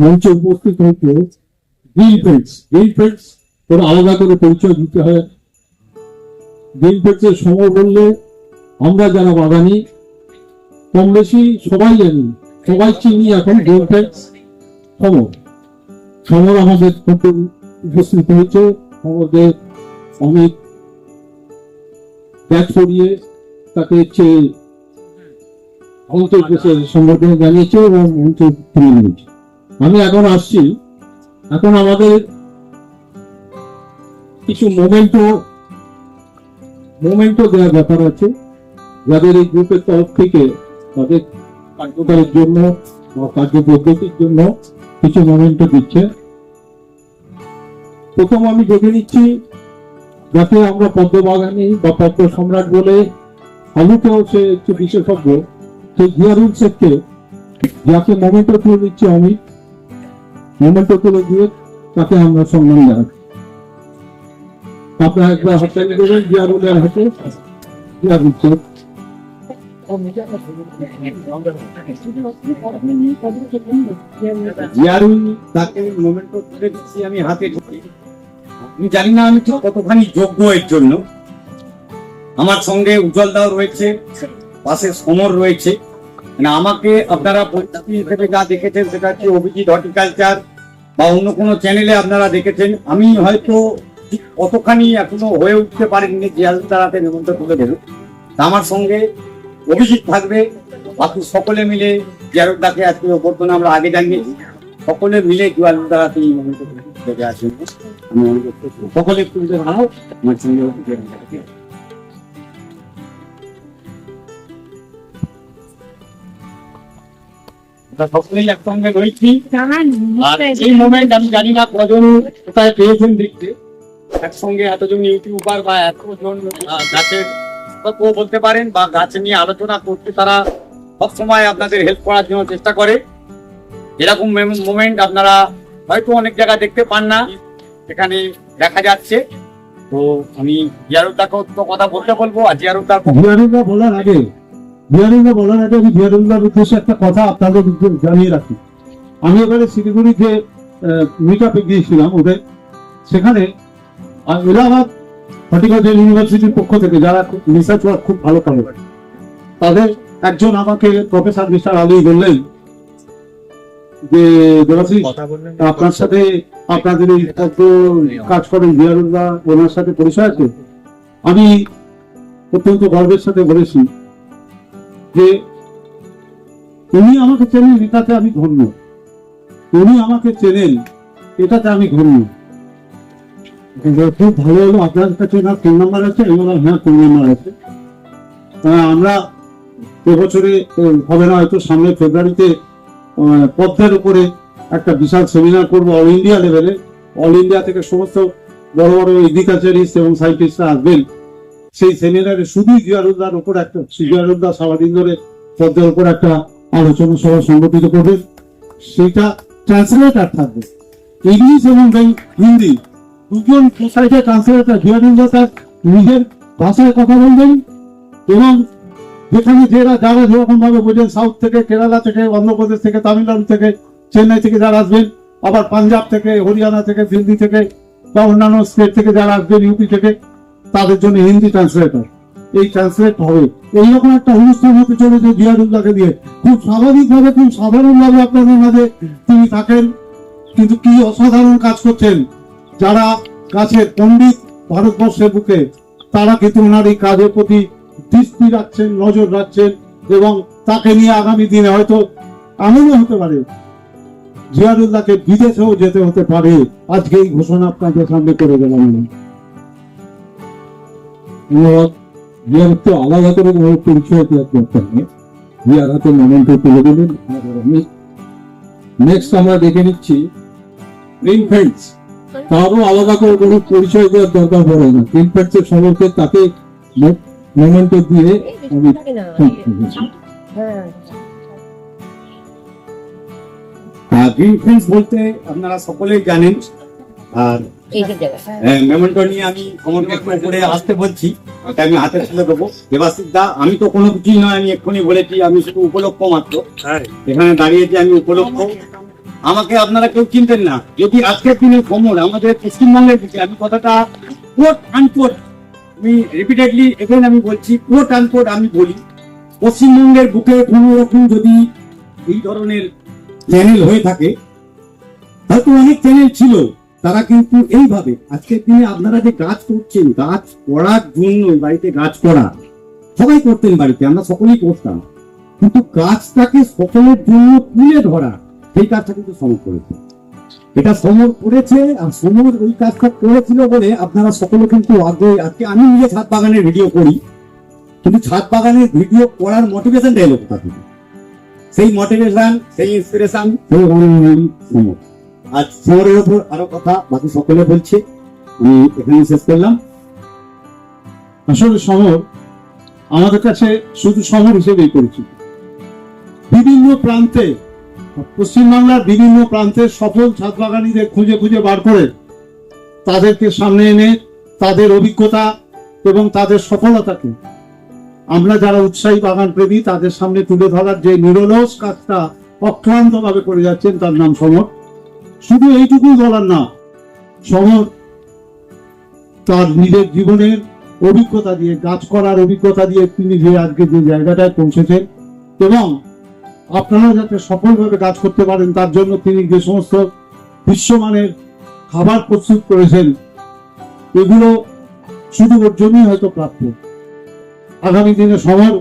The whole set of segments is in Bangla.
মঞ্চে উপস্থিত হয়েছে গ্রিন ফিল্ডস গ্রিন ওর আলাদা করে পরিচয় দিতে হয়। গ্রিন সময় বললে আমরা যারা বাগানি কম বেশি সবাই জানি, সবাই চিনি এখন গ্রিন ফিল্ডস সমর সমর আমাদের উপস্থিত হয়েছে। আমাদের অনেক সরিয়ে তাকে জানিয়েছে এবং নিয়েছে। আমি এখন আসছি। এখন আমাদের কিছু মোমেন্টো মোমেন্টো দেওয়ার ব্যাপার আছে। যাদের এই গ্রুপের তরফ থেকে তাদের কার্যকরের জন্য বা কার্য পদ্ধতির জন্য কিছু মোমেন্টো দিচ্ছে। প্রথম আমি দেখে নিচ্ছি যাতে আমরা পদ্মবাগানি বা পদ্ম সম্রাট বলে আলুকেও সে একটু বিশেষজ্ঞ, সেই জিয়ারুল শেখকে যাকে মোমেন্টো তুলে দিচ্ছে আমি মোমেন্টো তুলে দিয়ে তাকে আমরা সম্মান জানাই একবার দেবেন হাতে। শেখ। জিয়ারুল তাকে তুলে দিচ্ছি আমি হাতে। আমি জানি না আমি কতখানি যোগ্য এর জন্য। আমার সঙ্গে উজ্জ্বল দাও রয়েছে, পাশে সমর রয়েছে। মানে আমাকে আপনারা পরিচিতি হিসেবে যা দেখেছেন সেটা হচ্ছে অভিজিৎ হর্টিকালচার বা অন্য কোনো চ্যানেলে আপনারা দেখেছেন। আমি হয়তো কতখানি এখনও হয়ে উঠতে পারিনি জিয়ারুল তারাতে নিমন্ত্রণ তুলে দেব। আমার সঙ্গে অভিজিৎ থাকবে, বাকি সকলে মিলে জিয়ারুল দাকে আজকে অভ্যর্থনা আমরা আগে জানিয়েছি। সকলে মিলে জিয়ারুল দারাতে এই মোমেন্টে দেবে একসঙ্গে এতজন ইউটিউবার বা এতজন গাছের গল্প বলতে পারেন বা গাছ নিয়ে আলোচনা করতে তারা সবসময় আপনাদের হেল্প করার জন্য চেষ্টা করে এরকম মোমেন্ট আপনারা হয়তো অনেক জায়গায় দেখতে পান না। এখানে দেখা যাচ্ছে। তো আমি জিয়ারুদ্দাকেও তো কথা বলতে বলব, আর জিয়ারুদ্দার জিয়ারুল্লাহ বলার আগে জিয়ারুল্লাহ বলার আগে আমি জিয়ারুল্লাহর উদ্দেশ্যে একটা কথা আপনাদের জানিয়ে রাখি। আমি এবারে শিলিগুড়িতে মিট আপে গিয়েছিলাম ওদের। সেখানে এলাহাবাদ হর্টিকালচার ইউনিভার্সিটির পক্ষ থেকে যারা রিসার্চ ওয়ার্ক খুব ভালো করে, তাদের একজন আমাকে প্রফেসর মিস্টার আলী বললেন যে দেবাশিস আপনার সাথে আপনাদের এই কাজ করেন জিয়ারুল্লাহ ওনার সাথে পরিচয় আছে? আমি অত্যন্ত গর্বের সাথে বলেছি যে উনি আমাকে চেনেন এটাতে আমি ধন্য। উনি আমাকে চেনেন এটাতে আমি ধন্য। খুব ভালো হলো। আপনার কাছে না ফোন নাম্বার আছে? আমি বললাম হ্যাঁ ফোন নাম্বার আছে। আমরা এবছরে হবে না হয়তো সামনে ফেব্রুয়ারিতে পদ্মের উপরে একটা বিশাল সেমিনার করব অল ইন্ডিয়া লেভেলে অল ইন্ডিয়া থেকে সমস্ত বড় বড় এগ্রিকালচারিস্ট এবং সাইন্টিস্টরা আসবেন। সেই সেমিনারে শুধু জিয়ারুদ্দার উপর একটা জিয়ারুদ্দার সারাদিন ধরে পদ্মের উপর একটা আলোচনা সভা সংগঠিত করবেন সেটা ট্রান্সলেটার থাকবে। ইংলিশ এবং হিন্দি দুজন ট্রান্সলেটার জিয়ারুদ্দার তার নিজের ভাষায় কথা বলবেন এবং যেখানে যারা যারা যেরকম ভাবে বোঝেন সাউথ থেকে, কেরালা থেকে, অন্ধ্রপ্রদেশ থেকে, তামিলনাড়ু থেকে, চেন্নাই থেকে যারা আসবেন, আবার পাঞ্জাব থেকে, হরিয়ানা থেকে, দিল্লি থেকে বা অন্যান্য স্টেট থেকে যারা আসবেন ইউপি থেকে, তাদের জন্য হিন্দি ট্রান্সলেটর এই ট্রান্সলেট হবে। এইরকম একটা অনুষ্ঠান হতে চলেছে জিয়ারুল্লাহকে দিয়ে খুব স্বাভাবিকভাবে, খুব সাধারণভাবে আপনাদের মাঝে তিনি থাকেন, কিন্তু কি অসাধারণ কাজ করছেন। যারা গাছের পণ্ডিত ভারতবর্ষের বুকে, তারা কিন্তু ওনার এই কাজের প্রতি দৃষ্টি রাখছেন, নজর রাখছেন এবং তাকে নিয়ে আগামী দিনে হয়তো এমনও হতে পারে জিয়ারুল্লাহকে বিদেশেও যেতে হতে পারে। আজকে এই ঘোষণা আপনাদের সামনে করে গেলাম আলাদা করে পরিচয় দেওয়ার দরকার জিয়ার হাতে তুলে দিলেন নেক্সট আমরা দেখে নিচ্ছি তারও আলাদা করে কোনো পরিচয় দেওয়ার দরকার পড়ে না। গ্রিন ফ্রেন্ডস এর সম্পর্কে তাকে মোমেন্ট দিয়ে আমি ঠিক করেছি। গ্রিন বলতে আপনারা সকলেই জানেন আর মেমেন্টো নিয়ে আমি একটু উপরে আসতে বলছি ওটা আমি হাতে তুলে দেবো। দেবাশিস দা আমি তো কোনো কিছুই নয় আমি এক্ষুনি বলেছি আমি শুধু উপলক্ষ মাত্র। এখানে দাঁড়িয়েছি আমি উপলক্ষ। আমাকে আপনারা কেউ চিনতেন না। যদি আজকের দিনে সমর আমাদের পশ্চিমবঙ্গের দিকে আমি কথাটা কোট আনকোট আমি রিপিটেডলি এখানে আমি বলছি কোট আনকোট আমি বলি, পশ্চিমবঙ্গের বুকে কোনো রকম যদি এই ধরনের চ্যানেল হয়ে থাকে, হয়তো অনেক চ্যানেল ছিল, তারা কিন্তু এইভাবে, আজকের দিনে আপনারা যে গাছ করছেন গাছ করার জন্য বাড়িতে গাছ করা, সবাই করতেন বাড়িতে, আমরা সকলেই করতাম, কিন্তু গাছটাকে সকলের জন্য তুলে ধরা, সেই কাজটা কিন্তু সমর করেছে। এটা সমর করেছে আর সমর ওই কাজটা করেছিল বলে আপনারা সকলে কিন্তু আগে, আজকে আমি নিজে ছাদ বাগানের ভিডিও করি। কিন্তু ছাদ বাগানের ভিডিও করার থেকে। সেই মোটিভেশন সেই ইন্সপিরেশন সেই অনলাইন সমর সমরের উপর আরও কথা বাকি সকলে বলছে, আমি এখানে শেষ করলাম। আসলে সমর আমাদের কাছে শুধু সমর হিসেবেই পরিচিত। বিভিন্ন প্রান্তে পশ্চিমবাংলার বিভিন্ন প্রান্তের সফল ছাদ বাগানীদের খুঁজে খুঁজে বার করে তাদেরকে সামনে এনে তাদের অভিজ্ঞতা এবং তাদের সফলতাকে আমরা যারা উৎসাহী বাগান প্রেমী তাদের সামনে তুলে ধরার যে নিরলস কাজটা অক্লান্ত ভাবে করে যাচ্ছেন তার নাম সমর। শুধু এইটুকুই বলার না, সমর তার নিজের জীবনের অভিজ্ঞতা দিয়ে, গাছ করার অভিজ্ঞতা দিয়ে তিনি যে আজকে যে জায়গাটায় পৌঁছেছেন এবং আপনারা যাতে সফলভাবে কাজ করতে পারেন, তার জন্য তিনি যে সমস্ত বিশ্বমানের খাবার প্রস্তুত করেছেন, এগুলো শুধু ওর জন্যই হয়তো প্রাপ্য। আগামী দিনে সবার,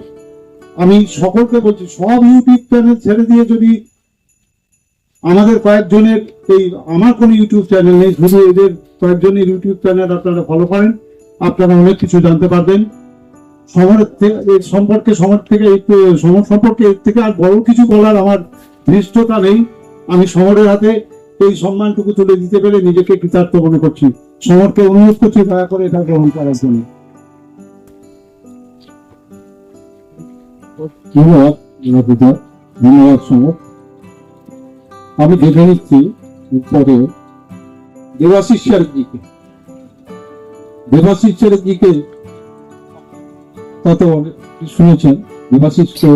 আমি সকলকে বলছি, সব ইউটিউব চ্যানেল ছেড়ে দিয়ে যদি আমাদের কয়েকজনের এই, আমার কোনো ইউটিউব চ্যানেল নেই, শুধু এদের কয়েকজনের ইউটিউব চ্যানেল আপনারা ফলো করেন, আপনারা অনেক কিছু জানতে পারবেন। সমরের সম্পর্কে সমর থেকে সমর সম্পর্কে, এর থেকে আর বড় কিছু বলার আমার ধৃষ্টতা নেই। আমি সমরের হাতে এই সম্মানটুকু তুলে দিতে পেরে নিজেকে কৃতার্থ মনে করছি। সমরকে অনুরোধ করছি দয়া করে এটা গ্রহণ করার জন্য। ধন্যবাদ ধন্যবাদ সমর আমি দেখে নিচ্ছি পরে দেবাশিস চ্যাটার্জিকে দেবাশিস চ্যাটার্জিকে তত শুনেছেন? দেবাশিসকে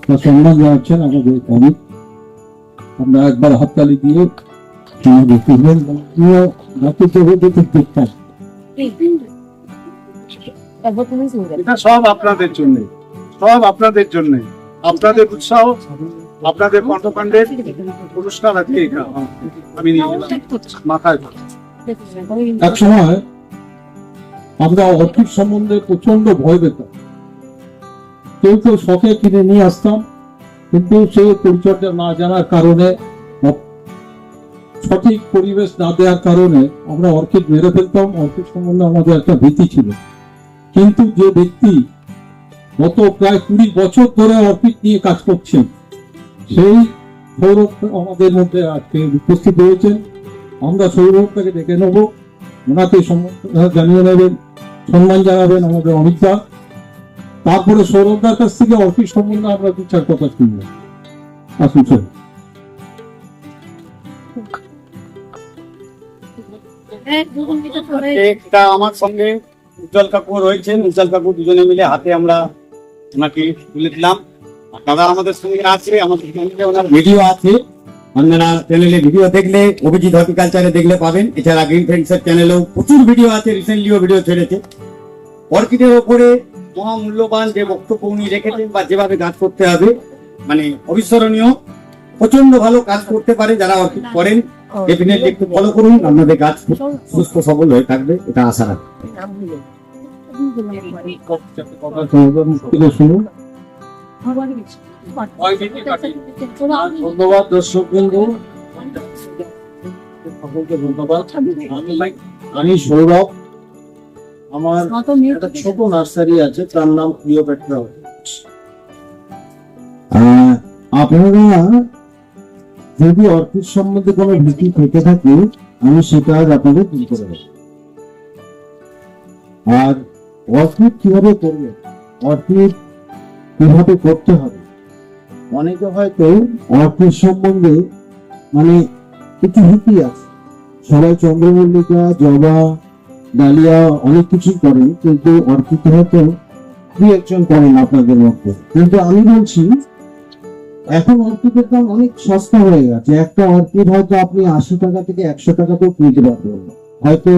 তার সম্মান জানাচ্ছেন আমাদের অনেক আমরা একবার হাততালি দিয়ে আমাদের এটা সব আপনাদের জন্য সব আপনাদের জন্য। আপনাদের উৎসাহ আপনাদের কর্মকাণ্ডের পুরস্কার আছে আমি মাথায় এক সময় আমরা অর্থিক সম্বন্ধে প্রচণ্ড ভয় পেতাম। কেউ কেউ শখে কিনে নিয়ে আসতাম, কিন্তু সে পরিচর্যা না জানার কারণে সঠিক পরিবেশ না দেওয়ার কারণে আমরা অর্কিড মেরে ফেলতাম, অর্কিড সম্বন্ধে আমাদের একটা ভীতি ছিল। কিন্তু যে ব্যক্তি গত প্রায় কুড়ি বছর ধরে অর্কিড নিয়ে কাজ করছেন, সেই সৌরভ আমাদের মধ্যে আজকে উপস্থিত রয়েছেন। আমরা সৌরভটাকে ডেকে নেব, ওনাকে জানিয়ে নেবেন। সম্মান জানাবেন আমাদের অমিতা তারপরে সৌরভদার কাছ থেকে অর্কিড সম্বন্ধে আমরা দু চার কথা শুনব। আসুন, স্যার। একটা আমার সঙ্গে উজ্জ্বল কাকু রয়েছেন। উজ্জ্বল কাকু দুজনে মিলে হাতে আমরা ওনাকে তুলে দিলাম। দাদা আমাদের সঙ্গে আছে, আমাদের চ্যানেলে ওনার ভিডিও আছে। আপনারা চ্যানেলে ভিডিও দেখলে, অভিজিৎ হর্টিকালচারে দেখলে পাবেন। এছাড়া গ্রিন ফ্রেন্ডসের চ্যানেলেও প্রচুর ভিডিও আছে, রিসেন্টলিও ভিডিও ছেড়েছে। অর্কিডের ওপরে মহামূল্যবান যে বক্তব্য উনি রেখেছেন বা যেভাবে কাজ করতে হবে মানে অবিস্মরণীয় প্রচণ্ড ভালো কাজ করতে পারে যারা অর্কিড করেন। ডেফিনেটলি একটু ফলো করুন, আপনাদের গাছ সুস্থ সবল হয়ে থাকবে, এটা আশা রাখি। ধন্যবাদ দর্শক বন্ধু। ধন্যবাদ। আমি সৌরভ। আমার একটা ছোট নার্সারি আছে তার নাম ক্লিওপেট্রা আপনারা যদি অর্কিড সম্বন্ধে কোনো ভীতি থেকে থাকে আমি সেটা আজ আপনাদের দূর করে দেবো আর অর্কিড কীভাবে করবে অর্কিড কীভাবে করতে হবে? অনেকে হয়তো অর্কিড সম্বন্ধে মানে কিছু ভীতি আছে। সবাই চন্দ্রমল্লিকা জবা ডালিয়া অনেক কিছু করেন, কিন্তু অর্কিড হয়তো দুই একজন করেন আপনাদের মধ্যে। কিন্তু আমি বলছি, এখন অর্কিডের দাম অনেক সস্তা হয়ে গেছে। একটা অর্কিড হয়তো আপনি আশি টাকা থেকে একশো টাকাতেও কিনতে পারবেন। হয়তো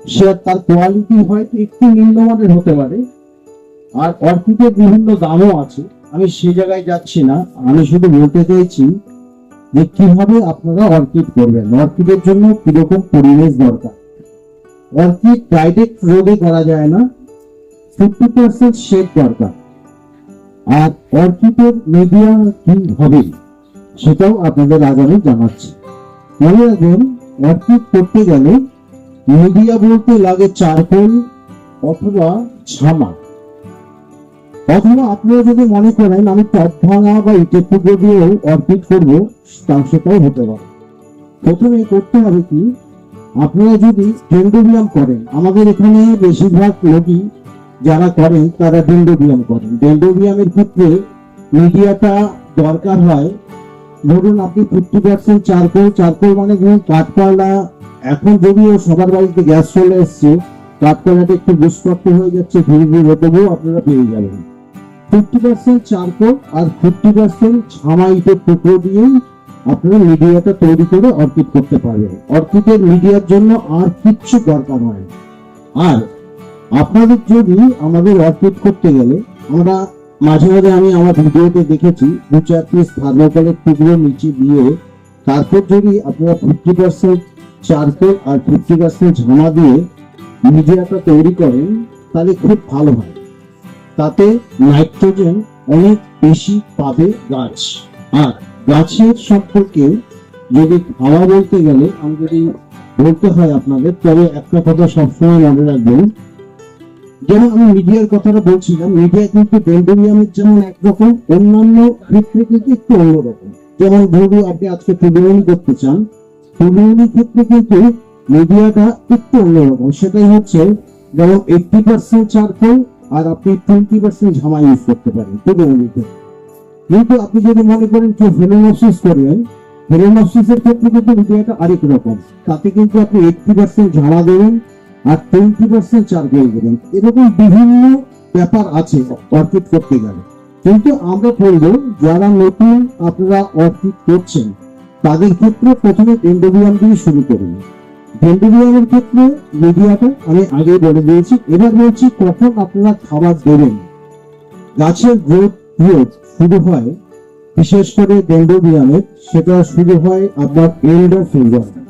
সে তার কোয়ালিটি হয়তো একটু নিম্নমানের হতে পারে। আর অর্কিডের বিভিন্ন দামও আছে। আমি সে জায়গায় যাচ্ছি না। আমি শুধু বলতে চাইছি যে কীভাবে আপনারা অর্কিড করবেন। অর্কিডের জন্য কীরকম পরিবেশ দরকার? অর্কিড ডাইরেক্ট রোদে করা যায় না? ফিফটি পার্সেন্ট শেড দরকার। আর অর্কিডের মিডিয়া কি হবে। সেটাও আপনাদের আজ আমি জানাচ্ছি। মনে রাখবেন অর্কিড করতে গেলে মিডিয়া বলতে লাগে চারকোল অথবা ঝামা। অথবা আপনারা যদি মনে করেন, আমি টপ ভাঙা বা ইটের টুকরো দিয়েও অর্কিড করব তা সেটাও হতে পারে। প্রথমে করতে হবে কি আপনারা যদি ডেন্ডোবিয়াম করেন, আমাদের এখানে বেশিরভাগ লোকই যারা করেন, তারা ডেন্ডোবিয়াম করেন। ডেন্ডোবিয়ামের ক্ষেত্রে মিডিয়াটা দরকার হয়। ধরুন, আপনি ফিফটি পার্সেন্ট চারকোল চারকোল মানে ধরুন কাঠকয়লা এখন যদিও সবার বাড়িতে গ্যাস চলে এসছে কাঠকয়লাটা একটু দুষ্প্রাপ্য হয়ে যাচ্ছে, ধীরে ধীরে তবুও আপনারা পেয়ে যাবেন। ফিফটি পার্সেন্ট চারকোল আর ফিফটি পার্সেন্ট ছামা ইটের টুকরো দিয়েই আপনারা মিডিয়াটা তৈরি করে অর্কিড করতে পারবেন। অর্কিডের মিডিয়ার জন্য আর কিচ্ছু দরকার হয়। আর আপনাদের যদি আমাদের অর্কিড করতে গেলে, আমরা মাঝে মাঝে আমি আমার ভিডিওতে দেখেছি, দু চার পিস থার্মোকলের টুকরো নিচে দিয়ে, তারপর যদি আপনারা ফিফটি পার্সেন্ট চারকোল আর ফিফটি পার্সেন্ট ঝামা দিয়ে মিডিয়াটা তৈরি করেন, তাহলে খুব ভালো হয়। তাতে নাইট্রোজেন অনেক বেশি পাবে গাছ। আর গাছের সম্পর্কে যদি খাওয়া বলতে গেলে আমি যদি বলতে হয় আপনাদের, তবে একটা কথা সবসময় মনে রাখবেন। যেমন আমি মিডিয়ার কথাটা বলছিলাম, মিডিয়া কিন্তু ডেন্ডোরিয়ামের যেমন একরকম, অন্যান্য ক্ষেত্রে কিন্তু একটু অন্যরকম। যেমন ধরুন আপনি আজকে টুডুমনি করতে চান টুডুমনির ক্ষেত্রে কিন্তু মিডিয়াটা একটু অন্যরকম। সেটাই হচ্ছে যেমন এইটটি পার্সেন্ট চারকোল আর আপনি টোয়েন্টি পার্সেন্ট ঝামা ইউজ করতে পারেন টুডুমনিতে কিন্তু আপনি যদি মনে করেন কেউ ফেলোনসিস করবেন ফেলোনসিসের ক্ষেত্রে কিন্তু মিডিয়াটা আরেক রকম। তাতে কিন্তু আপনি এইটটি পার্সেন্ট ঝামা দেবেন আর টোয়েন্টি পার্সেন্ট চার্জেল দেবেন। এরকম বিভিন্ন ব্যাপার আছে অর্কিড করতে গেলে। কিন্তু আমরা বলব, যারা নতুন আপনারা অর্কিড করছেন, তাদের ক্ষেত্রে প্রথমে ডেন্ডোবিয়াম দিয়ে শুরু করুন। ডেন্ডোবিয়ামের ক্ষেত্রে মিডিয়াটা আমি আগে বলে দিয়েছি। এবার বলছি কখন আপনারা খাবার দেবেন। গাছের গ্রোথ গ্রোথ শুরু হয়, বিশেষ করে ডেন্ডোবিয়ামের সেটা শুরু হয় আপনার অফ ফেব্রুয়ারি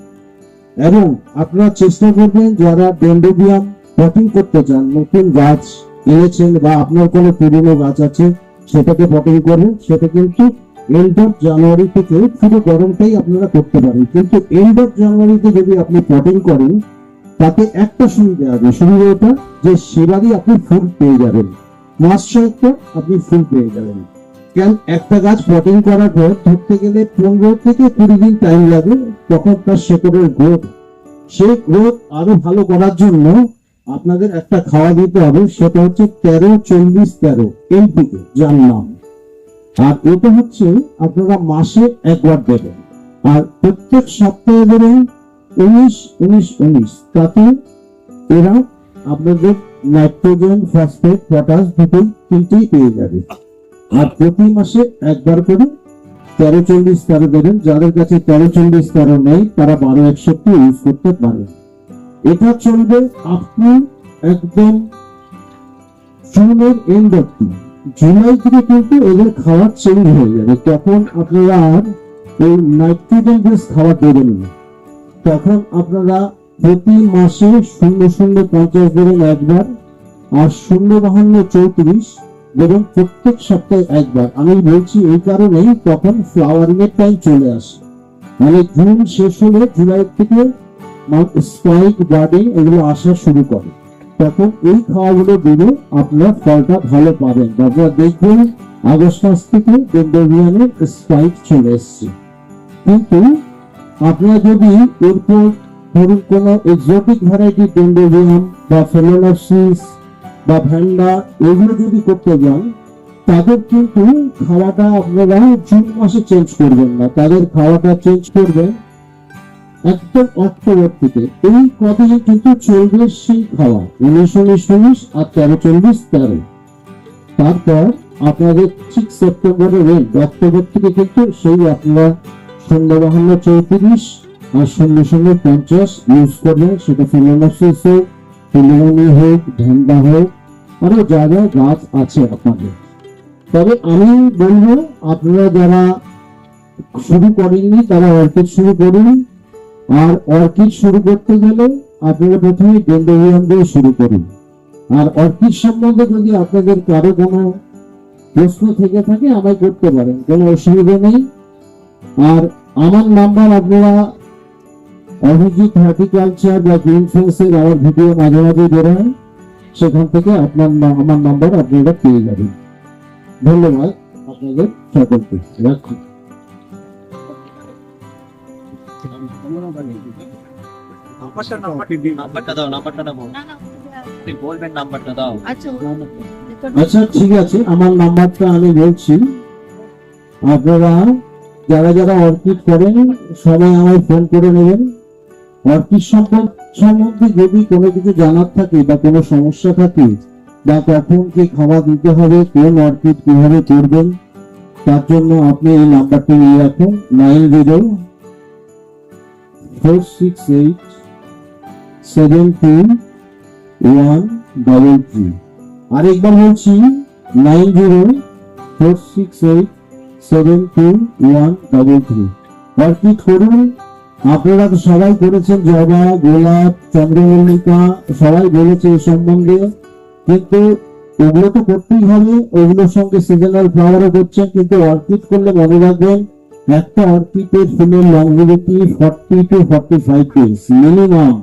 এবং আপনারা চেষ্টা করবেন যারা ডেন্ডোবিয়াম পটিং করতে চান, নতুন গাছ এনেছেন বা আপনার কোনো পুরনো গাছ আছে, সেটাকে পটিং করবেন, সেটা কিন্তু এন্ড অফ জানুয়ারি থেকে পুরো গরমটাই আপনারা করতে পারেন। কিন্তু এন্ড অফ জানুয়ারিতে যদি আপনি পটিং করেন, তাতে একটা সুবিধা আছে সুবিধাটা যে সেবারই আপনি ফুল পেয়ে যাবেন। মাস ছয়েক আপনি ফুল পেয়ে যাবেন। কেন? একটা গাছ পটিং করার পর ধরতে গেলে পনেরো থেকে কুড়ি দিন টাইম লাগে তখন তার শেকড়ের গ্রোথ সেই গ্রোথ আরও ভালো করার জন্য আপনাদের একটা খাওয়া দিতে হবে, সেটা হচ্ছে তেরো চল্লিশ তেরো এনপিকে যার নাম। আর এটা হচ্ছে আপনারা মাসে একবার দেবেন। আর প্রত্যেক সপ্তাহে দেবেন উনিশ উনিশ উনিশ, তাতে এরা আপনাদের নাইট্রোজেন, ফসফেট, পটাশ দুটোই তিনটেই পেয়ে যাবে। আর প্রতি মাসে একবার করে তেরো চল্লিশ তেরো দেবেন যাদের কাছে তেরো চল্লিশ তেরো নেই, তারা বারো একষট্টি ইউজ করতে পারে। এটা চলবে আপনি একদম জুনের এন্ড অব্দি জুলাই থেকে কিন্তু এদের খাবার চেঞ্জ হয়ে যাবে। তখন আপনারা আর এই নাইট্রোজেন বেস খাবার দেবেন না। তখন আপনারা প্রতি মাসে শূন্য শূন্য পঞ্চাশ দেবেন একবার, আর শূন্য বাহান্ন চৌত্রিশ দেবেন প্রত্যেক সপ্তাহে একবার। আমি বলছি এই কারণেই তখন ফ্লাওয়ারিং এর টাইম চলে আসে। মানে জুন শেষ হলে জুলাই থেকে স্পাইক বার্ডিং এগুলো আসা শুরু করে। তখন এই খাওয়াগুলো দিলে আপনার ফলটা ভালো পাবেন। আপনারা দেখবেন আগস্ট মাস থেকে ডেন্ডোরিয়ানের স্পাইক চলে এসছে। কিন্তু আপনারা যদি এরপর ধরুন কোনো এক্সোটিক ভ্যারাইটি ডেন্ডোরিয়াম বা ফেলোনসিস বা ভ্যান্ডা এগুলো যদি করতে যান তাদের কিন্তু খাওয়াটা আপনারা জুন মাসে চেঞ্জ করবেন না। তাদের খাওয়াটা চেঞ্জ করবেন একদম অক্টোবর থেকে। এই কদিনে কিন্তু চলবে সেই খাওয়া। উনিশ উনিশ উনিশ আর তেরো চল্লিশ তেরো। তারপর আপনাদের ঠিক সেপ্টেম্বরের end, অক্টোবর থেকে কিন্তু সেই আপনারা সন্ধ্যা বাহান্ন চৌত্রিশ আর শূন্য শূন্য পঞ্চাশ ইউজ করবেন। সেটা ফিলোনসিস হোক ফিলোমনি হোক ঝান্ডা হোক আরও যা যা গাছ আছে আপনাদের। তবে আমি বলব, আপনারা যারা শুরু করেননি, তারা অর্কিড শুরু করুন। আর অর্কিড শুরু করতে গেলে আপনারা প্রথমে ডেন্ডোরিয়াম দিয়ে শুরু করুন। আর অর্কিড সম্বন্ধে যদি আপনাদের কারও কোনো প্রশ্ন থেকে থাকে, আমায় করতে পারেন, কোনো অসুবিধা নেই। আর আমার নাম্বার আপনারা অভিজিৎ হর্টিকালচার বা গ্রিন ফেন্সের আমার ভিডিও মাঝে মাঝে বেরোয়। সেখান থেকে আপনার আমার নাম্বার আপনারা পেয়ে যাবেন। ধন্যবাদ আপনাদের সকলকে। রাখছি। আচ্ছা আচ্ছা ঠিক আছে। আমার নাম্বারটা আমি বলছি। আপনারা যারা যারা অর্কিড করেন সবাই আমায় ফোন করে নেবেন। অর্কিড সম্পর্ক সম্বন্ধে যদি কোনো কিছু জানার থাকে বা কোনো সমস্যা থাকে, বা কখন কি খাবার দিতে হবে কোন অর্কিড কীভাবে করবেন, তার জন্য আপনি এই নাম্বারটি নিয়ে রাখুন, nine zero four six eight seven two one double three. আরেকবার বলছি, nine zero four six eight seven two one double three. Orchid করুন আপনারা তো সবাই করেছেন জবা, গোলাপ, চন্দ্রমল্লিকা, সবাই বলেছে এ সম্বন্ধে। কিন্তু ওগুলো তো করতেই হবে, ওগুলোর সঙ্গে সিজনাল ফ্লাওয়ারও করছেন, কিন্তু অর্কিড করলে মনে রাখবেন, একটা অর্কিডের ফুলের longevity forty two forty five days minimum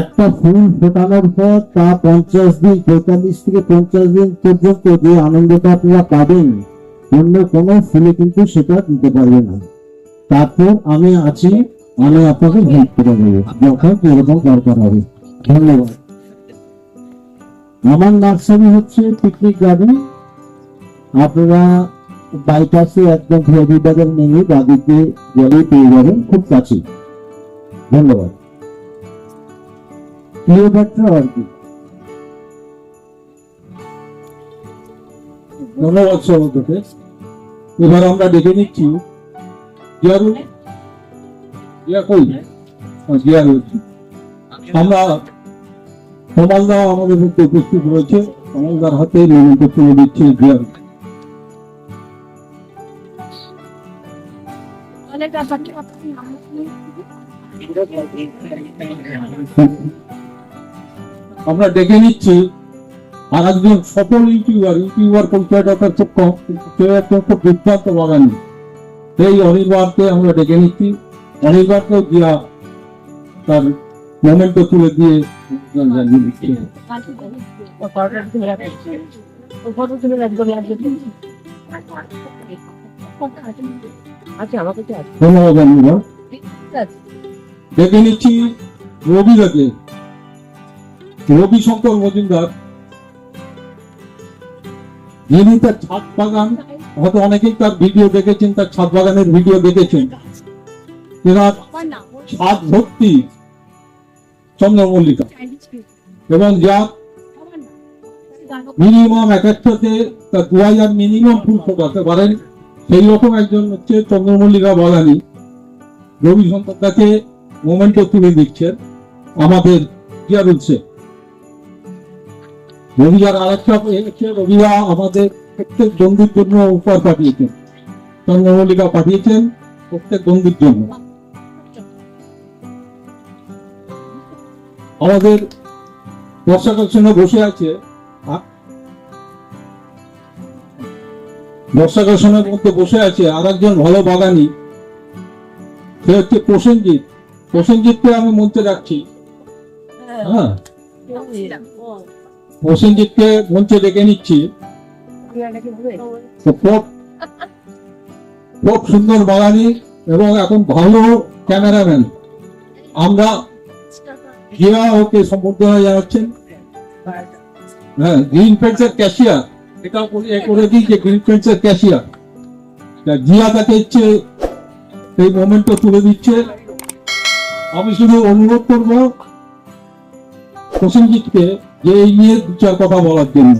একটা ফুল ফোটানোর পর তা পঞ্চাশ দিন, পঁয়তাল্লিশ থেকে পঞ্চাশ দিন পর্যন্ত যে আনন্দটা আপনারা পাবেন, অন্য কোনো ফুলে কিন্তু সেটা দিতে পারবে না। তারপর আমি আছি আমি আপনাকে হেল্প করে দেবো। যখন যেরকম দরকার হবে। ধন্যবাদ। আমার নার্সারি হচ্ছে পিকনিক গার্ডেন আপনারা বাইপাসে একদম ভিআইপি বাজার নেমে বাদিকে গেলেই পেয়ে যাবেন, খুব কাছে ধন্যবাদ। ক্লিওপ্যাট্রা অর্কিড ধন্যবাদ সভাপতি এবার আমরা ডেকে নিচ্ছি। জিয়ারু আমরা কমালদা আমাদের মধ্যে উপস্থিত রয়েছে। কমালদার হাতে নিয়মিত তুলে দিচ্ছে আমরা ডেকে নিচ্ছি আর একজন সফল ইউটিউবার ইউটিউবার পরিচয়টা খুব দুর্দান্ত বাগানি। সেই অনির্বাণকে আমরা ডেকে নিচ্ছি। অনির্বাণকেও দিয়া তার মোমেন্ট তুলে দিয়ে ডেকে নিচ্ছি রবিদাকে রবি শঙ্কর মজুমদার, যিনি তার ছাদ বাগান, হয়তো অনেকেই তার ভিডিও দেখেছেন, তার ছাদ বাগানের ভিডিও দেখেছেন। তেনার ছাদ ভর্তি চন্দ্রমল্লিকা এবং যা মিনিমাম এক একটাতে তার দু হাজার মিনিমাম ফুল ফোটাতে পারেন সেই রকম একজন হচ্ছে চন্দ্রমল্লিকা বাগানি রবি শঙ্কর তাকে মোমেন্টও তুলে দিচ্ছেন আমাদের জিয়ারুল শেখ। রবিবার আরেকটা হচ্ছে রবিরা আমাদের প্রত্যেক বন্ধুর জন্য উপহার পাঠিয়েছেন। চন্দ্রমল্লিকা পাঠিয়েছেন প্রত্যেক বন্ধুর জন্য। আমাদের বর্ষাকাল সঙ্গে বসে আছে বর্ষাকাল সময়ের মধ্যে বসে আছে আর একজন ভালো বাগানি। সে হচ্ছে প্রসেনজিৎ। প্রসেনজিৎকে আমি মঞ্চে রাখছি হ্যাঁ। প্রসেনজিৎকে মঞ্চে ডেকে নিচ্ছি। খুব সুন্দর বাগানি এবং এখন ভালো ক্যামেরাম্যান। আমরা জিয়া ওকে সম্বর্ধনা জানাচ্ছেন হ্যাঁ গ্রিন ফেন্সের ক্যাশিয়ার এটা করে দিই যে গ্রিন ফেন্সের ক্যাশিয়ার জিয়া তাকে ইচ্ছে সেই মোমেন্টটা তুলে দিচ্ছে আমি শুধু অনুরোধ করব প্রসেনজিৎকে যে এই নিয়ে দু চার কথা বলার জন্য